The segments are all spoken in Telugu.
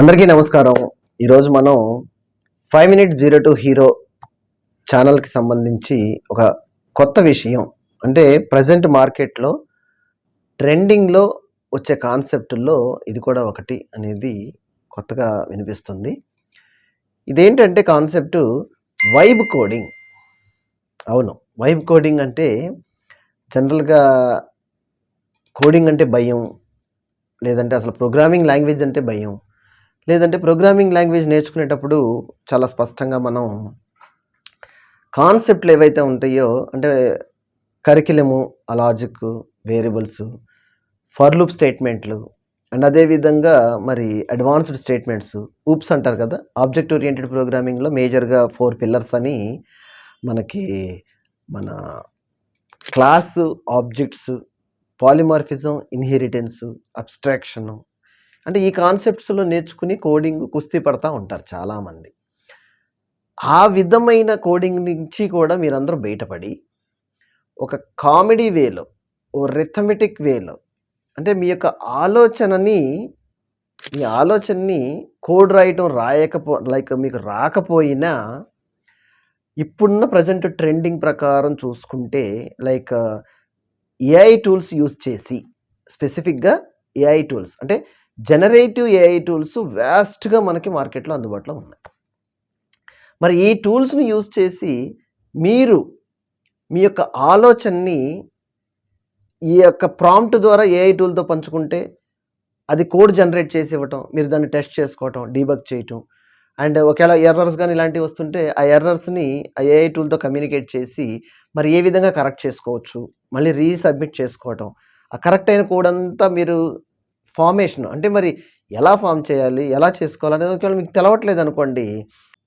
అందరికీ నమస్కారం. ఈరోజు మనం five minute zero to hero ఛానల్కి సంబంధించి ఒక కొత్త విషయం. అంటే ప్రజెంట్ మార్కెట్లో ట్రెండింగ్లో వచ్చే కాన్సెప్టుల్లో ఇది కూడా ఒకటి అనేది కొత్తగా వినిపిస్తుంది. ఇదేంటంటే కాన్సెప్ట్ వైబ్ కోడింగ్. అవును వైబ్ కోడింగ్ అంటే జనరల్గా కోడింగ్ అంటే భయం లేదంటే అసలు ప్రోగ్రామింగ్ లాంగ్వేజ్ అంటే భయం. లేదంటే ప్రోగ్రామింగ్ లాంగ్వేజ్ నేర్చుకునేటప్పుడు చాలా స్పష్టంగా మనం కాన్సెప్ట్లు ఏవైతే ఉంటాయో అంటే కరికిలము అలాజిక్ వేరియబుల్స్ ఫర్లూప్ స్టేట్మెంట్లు అండ్ అదేవిధంగా మరి అడ్వాన్స్డ్ స్టేట్మెంట్స్ ఊప్స్ అంటారు కదా ఆబ్జెక్ట్ ఓరియంటెడ్ ప్రోగ్రామింగ్లో మేజర్గా ఫోర్ పిల్లర్స్ అని మనకి మన class objects polymorphism inheritance abstraction అంటే ఈ కాన్సెప్ట్స్లో నేర్చుకుని కోడింగ్ కుస్తీ పడతా ఉంటారు చాలామంది. ఆ విధమైన కోడింగ్ నుంచి కూడా మీరందరూ బయటపడి ఒక కామెడీ వేలో ఓ రిథమెటిక్ వేలో అంటే మీ యొక్క ఆలోచనని మీ ఆలోచనని కోడ్ రాయటం రాయకపో లైక్ మీకు రాకపోయినా ఇప్పుడున్న ప్రజెంట్ ట్రెండింగ్ ప్రకారం చూసుకుంటే లైక్ ఏఐ టూల్స్ యూస్ చేసి స్పెసిఫిక్గా ఏఐ టూల్స్ అంటే జనరేటివ్ ఏఐ టూల్స్ వ్యాస్ట్గా మనకి మార్కెట్లో అందుబాటులో ఉన్నాయి. మరి ఈ టూల్స్ని యూజ్ చేసి మీరు మీ యొక్క ఆలోచనని ఈ యొక్క ప్రాంప్ట్ ద్వారా ఏఐ టూల్తో పంచుకుంటే అది కోడ్ జనరేట్ చేసి ఇవ్వటం మీరు దాన్ని టెస్ట్ చేసుకోవటం డీబగ్ చేయటం అండ్ ఒకవేళ ఎర్రర్స్ కానీ ఇలాంటివి వస్తుంటే ఆ ఎర్రర్స్ని ఆ ఏఐ టూల్తో కమ్యూనికేట్ చేసి మరి ఏ విధంగా కరెక్ట్ చేసుకోవచ్చు మళ్ళీ రీసబ్మిట్ చేసుకోవటం ఆ కరెక్ట్ అయిన కోడ్ అంతా మీరు ఫార్మేషన్ అంటే మరి ఎలా ఫామ్ చేయాలి ఎలా చేసుకోవాలి అనేది ఒకవేళ మీకు తెలవట్లేదు అనుకోండి.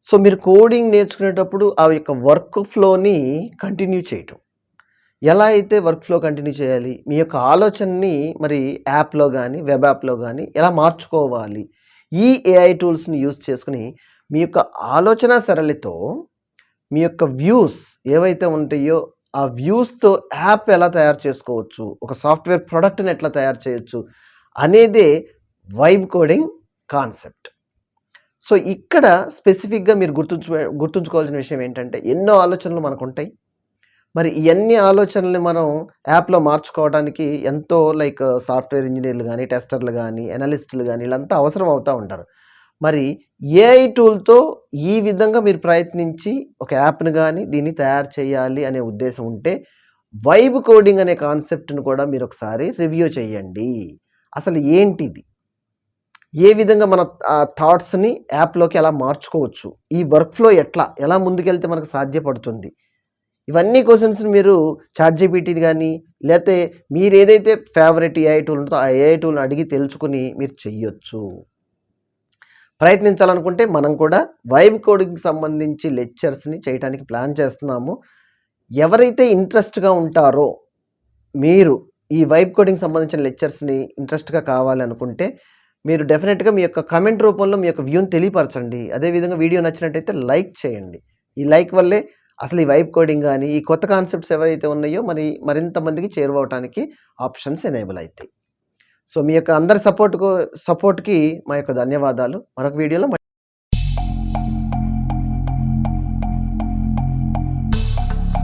సో మీరు కోడింగ్ నేర్చుకునేటప్పుడు ఆ యొక్క వర్క్ ఫ్లోని కంటిన్యూ చేయటం. ఎలా అయితే వర్క్ ఫ్లో కంటిన్యూ చేయాలి మీ యొక్క ఆలోచనని మరి యాప్లో కానీ వెబ్ యాప్లో కానీ ఎలా మార్చుకోవాలి ఈ ఏఐ టూల్స్ని యూస్ చేసుకుని మీ యొక్క ఆలోచన సరళితో మీ యొక్క వ్యూస్ ఏవైతే ఉంటాయో ఆ వ్యూస్తో యాప్ ఎలా తయారు చేసుకోవచ్చు ఒక సాఫ్ట్వేర్ ప్రోడక్ట్ని ఎట్లా తయారు చేయొచ్చు అనేదే వైబ్ కోడింగ్ కాన్సెప్ట్ సో ఇక్కడ స్పెసిఫిక్గా మీరు గుర్తుంచు గుర్తుంచుకోవాల్సిన విషయం ఏంటంటే ఎన్నో ఆలోచనలు మనకు ఉంటాయి మరి ఇవన్నీ ఆలోచనల్ని మనం యాప్లో మార్చుకోవడానికి ఎంతో లైక్ సాఫ్ట్వేర్ ఇంజనీర్లు కానీ టెస్టర్లు కానీ అనలిస్టులు కానీ వీళ్ళంతా అవసరం అవుతూ ఉంటారు. మరి ఏఐ టూల్తో ఈ విధంగా మీరు ప్రయత్నించి ఒక యాప్ని కానీ దీన్ని తయారు చేయాలి అనే ఉద్దేశం ఉంటే వైబ్ కోడింగ్ అనే కాన్సెప్ట్ను కూడా మీరు ఒకసారి రివ్యూ చేయండి. అసలు ఏంటిది? ఏ విధంగా మన థాట్స్ని యాప్లోకి ఎలా మార్చుకోవచ్చు? ఈ వర్క్ఫ్లో ఎట్లా? ఎలా ముందుకెళ్తే మనకు సాధ్యపడుతుంది? ఇవన్నీ క్వశ్చన్స్ని మీరు చాట్ జీపీటీని కానీ లేకపోతే మీరు ఏదైతే ఫేవరెట్ ఏఐ టూల్ ఉంటుందో ఆ ఏఐ టూల్ని అడిగి తెలుసుకుని మీరు చెయ్యొచ్చు. ప్రయత్నించాలనుకుంటే మనం కూడా వైబ్ కోడింగ్కి సంబంధించి లెక్చర్స్ని చేయడానికి ప్లాన్ చేస్తున్నాము. ఎవరైతే ఇంట్రెస్ట్గా ఉంటారో మీరు ఈ వైబ్ కోడింగ్ సంబంధించిన లెక్చర్స్ని ఇంట్రెస్ట్గా కావాలనుకుంటే మీరు డెఫినెట్గా మీ యొక్క కమెంట్ రూపంలో మీ యొక్క వ్యూని తెలియపరచండి. అదేవిధంగా వీడియో నచ్చినట్టయితే లైక్ చేయండి. ఈ లైక్ వల్లే అసలు ఈ వైబ్ కోడింగ్ కానీ ఈ కొత్త కాన్సెప్ట్స్ ఎవరైతే ఉన్నాయో మరి మరింత మందికి చేరువవటానికి ఆప్షన్స్ ఎనేబుల్ అవుతాయి సో మీ యొక్క అందరి సపోర్ట్కు సపోర్ట్కి మా యొక్క ధన్యవాదాలు. మరొక వీడియోలో